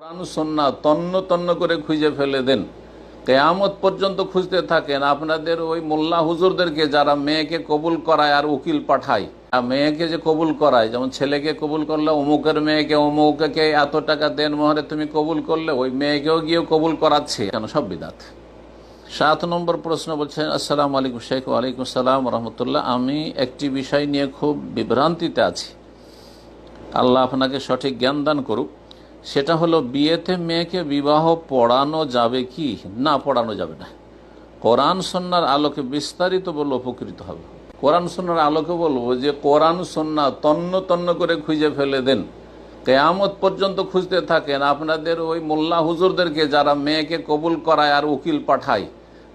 কোরআন সন্না তন্ন তন্ন করে খুঁজে ফেলে দেন। কেয়ামত পর্যন্ত খুঁজতে থাকেন আপনাদের ওই মোল্লা হুজুরদেরকে যারা মেয়েকে কবুল করায় আর উকিল পাঠায়। আর মেয়েকে যে কবুল করায়, যেমন ছেলেকে কবুল করলে অমুকের মেয়েকে, অমুককে এত টাকা দেন মোহরে তুমি কবুল করলে, ওই মেয়েকেও গিয়ে কবুল করাচ্ছে। কেন? সব বিদাত। সাত নম্বর প্রশ্ন বলছেন, আসসালামু আলাইকুম শেখ, ওয়ালাইকুম সালাম রহমতুল্লাহ। আমি একটি বিষয় নিয়ে খুব বিভ্রান্তিতে আছি। আল্লাহ আপনাকে সঠিক জ্ঞান দান করুক। সেটা হলো বিয়েতে মেয়েকে বিবাহ পড়ানো যাবে কি? না, পড়ানো যাবে না। কোরআন সন্ন্যার আলোকে বিস্তারিত বললে উপকৃত হবে। কোরআন সন্ন্যার আলোকে বলব যে কোরআন সন্না তন্ন তন্ন করে খুঁজে ফেলে দেন। কেয়ামত পর্যন্ত খুঁজতে থাকেন আপনাদের ওই মোল্লা হুজুরদেরকে যারা মেয়েকে কবুল করায় আর উকিল পাঠায়।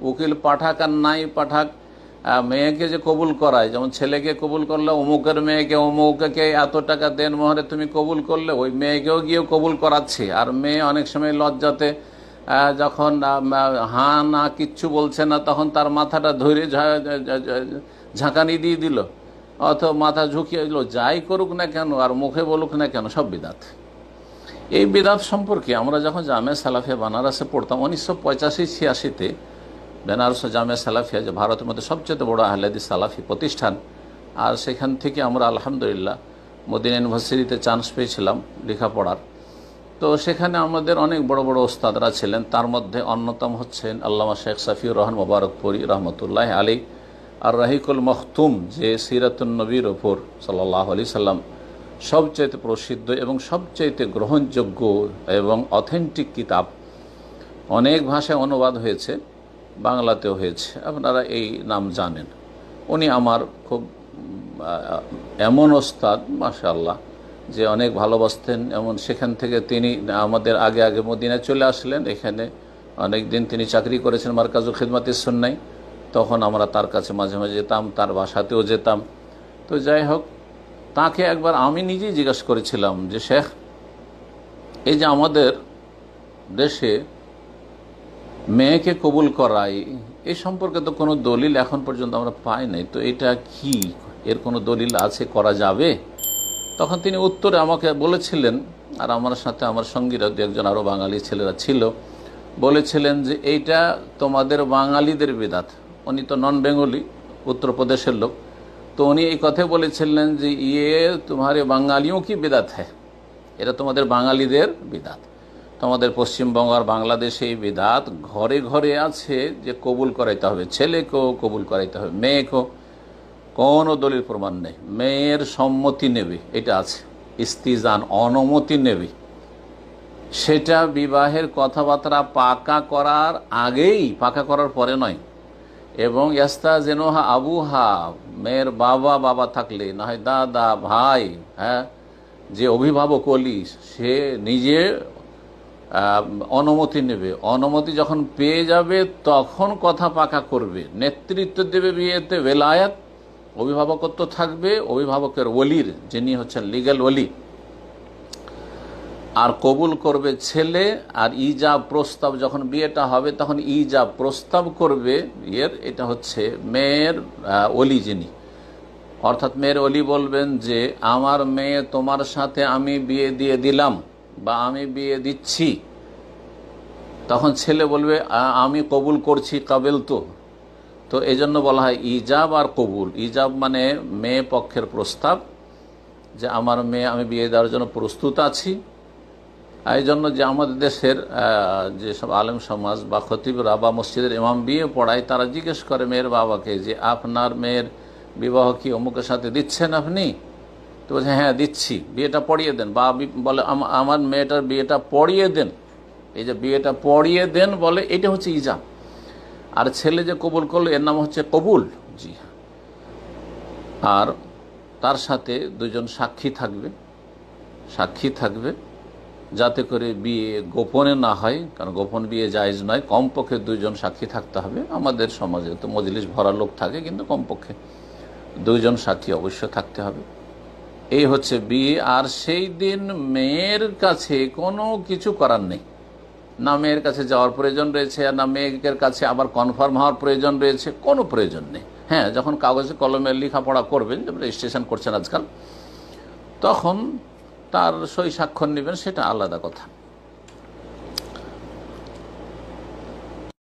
উকিল পাঠাক আর নাই পাঠাক মেয়েকে যে কবুল করায়, যেমন ছেলেকে কবুল করলে অমুকের মেয়েকে, অমুককে এত টাকা দেন মোহরে তুমি কবুল করলে, ওই মেয়েকেও গিয়ে কবুল করাচ্ছে। আর মেয়ে অনেক সময় লজ্জাতে যখন হা না কিচ্ছু বলছে না, তখন তার মাথাটা ধরে ঝাঁকানি দিয়ে দিল। অত মাথা ঝুঁকিয়ে দিল, যাই করুক না কেন, আর মুখে বলুক না কেন, সব বিদাত। এই বিদাত সম্পর্কে আমরা যখন জামে সালাফে বানারসে পড়তাম, উনিশশো পঁচাশি ছিয়াশিতে বেনারস জামে সালাফিয়া যে ভারতের মধ্যে সবচেয়ে বড় আহলাদি সালাফি প্রতিষ্ঠান। আর সেখান থেকে আমরা আলহামদুলিল্লাহ মদিনা ইউনিভার্সিটিতে চান্স পেয়েছিলাম লেখাপড়ার। তো সেখানে আমাদের অনেক বড় বড় ওস্তাদরা ছিলেন। তার মধ্যে অন্যতম হচ্ছেন আল্লামা শেখ সাফিউর রহমান মোবারকপুরি রহমতুল্লাহ আলী আর রাহিকুল মখতুম যে সিরাতুল নবীর ওপর সাল্লাহ আলি সাল্লাম সবচাইতে প্রসিদ্ধ এবং সবচাইতে গ্রহণযোগ্য এবং অথেন্টিক কিতাব। অনেক ভাষায় অনুবাদ হয়েছে। বাংলাতেও হয়েছে। আপনারা এই নাম জানেন। উনি আমার খুব, এমন ওস্তাদ, মাশাআল্লাহ, যে অনেক ভালোবাসতেন। এমন সেখান থেকে তিনি আমাদের আগে আগে মদিনায় চলে আসলেন। এখানে অনেক দিন তিনি চাকরি করেছেন মার্কাজুল খিদমাতের সন্ন্যায় তখন আমরা তার কাছে মাঝে মাঝে যেতাম, তার বাসাতেও যেতাম। তো যাই হোক, তাকে একবার আমি নিজেই জিজ্ঞাসা করেছিলাম যে, শেখ, এই যে আমাদের দেশে মেয়েকে কবুল করাই, এ সম্পর্কে তো কোনো দলিল এখন পর্যন্ত আমরা পাই নাই, তো এটা কি? এর কোনো দলিল আছে, করা যাবে? তখন তিনি উত্তরে আমাকে বলেছিলেন, আর আমার সাথে আমার সঙ্গীরা দু একজন আরও বাঙালি ছেলেরা ছিল, বলেছিলেন যে এইটা তোমাদের বাঙালিদের বিদাত। উনি তো নন বেঙ্গলি উত্তরপ্রদেশের লোক। তো উনি এই কথাই বলেছিলেন যে ইয়ে তোমারে বাঙালিও কি বিদাত হ্যাঁ এটা তোমাদের বাঙালিদের বিদাত। তোমাদের পশ্চিমবঙ্গ আর বাংলাদেশে এই বিদাত ঘরে ঘরে আছে যে কবুল করাইতে হবে। ছেলেকেও কবুল করাইতে হবে, মেয়েকেও। কোনো দলিল প্রমাণ নেই। মেয়ের সম্মতি নেবে, এটা আছে। ইস্তিজান অনুমতি নেবে। সেটা বিবাহের কথাবার্তা পাকা করার আগেই, পাকা করার পরে নয়। এবং ইয়াস্তা জেনোহা আবুহা মেয়ের বাবা বাবা থাকলে না হয় দাদা, ভাই হ্যাঁ যে অভিভাবক অলি, সে নিজে অনুমতি নেবে। অনুমতি যখন পেয়ে যাবে, তখন কথা পাকা করবে। নেতৃত্ব দেবে বিয়েতে, বেলায়াত, অভিভাবকত্ব থাকবে, অভিভাবকের ওলির, যিনি হচ্ছেন লিগ্যাল ওলি। আর কবুল করবে ছেলে, আর ইজাব প্রস্তাব, যখন বিয়েটা হবে, তখন ইজাব প্রস্তাব করবে, বিয়ের, এটা হচ্ছে মেয়ের ওলি যিনি। অর্থাৎ মেয়ের অলি বলবেন যে, আমার মেয়ে তোমার সাথে আমি বিয়ে দিয়ে দিলাম। বা আমি বিয়ে দিচ্ছি তখন ছেলে বলবে আমি কবুল করছি কাবেল তো। তো এই জন্য বলা হয় ইজাব আর কবুল। ইজাব মানে মেয়ে পক্ষের প্রস্তাব যে আমার মেয়ে আমি বিয়ে দেওয়ার জন্য প্রস্তুত আছি। এই জন্য যে আমাদের দেশের আহ, যে সব আলেম সমাজ বা খতিবরা বা মসজিদের ইমাম বিয়ে পড়ায় তারা জিজ্ঞেস করে মেয়ের বাবাকে যে আপনার মেয়ের বিবাহ কি অমুকের সাথে দিচ্ছেন আপনি? তো বলছে হ্যাঁ দিচ্ছি, বিয়েটা পড়িয়ে দেন। বা বলে আমার মেয়েটার বিয়েটা পড়িয়ে দেন। এই যে বিয়েটা পড়িয়ে দেন বলে, এটা হচ্ছে ইজাব আর ছেলে যে কবুল করল, এর নাম হচ্ছে কবুল। জি। আর তার সাথে দুজন সাক্ষী থাকবে। সাক্ষী থাকবে, যাতে করে বিয়ে গোপনে না হয়, কারণ গোপন বিয়ে জায়েজ নয়। কমপক্ষে দুইজন সাক্ষী থাকতে হবে। আমাদের সমাজে তো মজলিস ভরা লোক থাকে, কিন্তু কমপক্ষে দুইজন সাক্ষী অবশ্য থাকতে হবে। এই হচ্ছে বিয়ে আর সেই দিন মেয়ের কাছে কোনো কিছু করার নেই। না মেয়ের কাছে যাওয়ার প্রয়োজন রয়েছে, আর না মেয়ের কাছে আবার কনফার্ম হওয়ার প্রয়োজন রয়েছে, কোনো প্রয়োজন নেই। হ্যাঁ যখন কাগজে কলমে লেখাপড়া করবেন, যেমন রেজিস্ট্রেশন করছেন আজকাল, তখন তার সই স্বাক্ষর নেবেন, সেটা আলাদা কথা।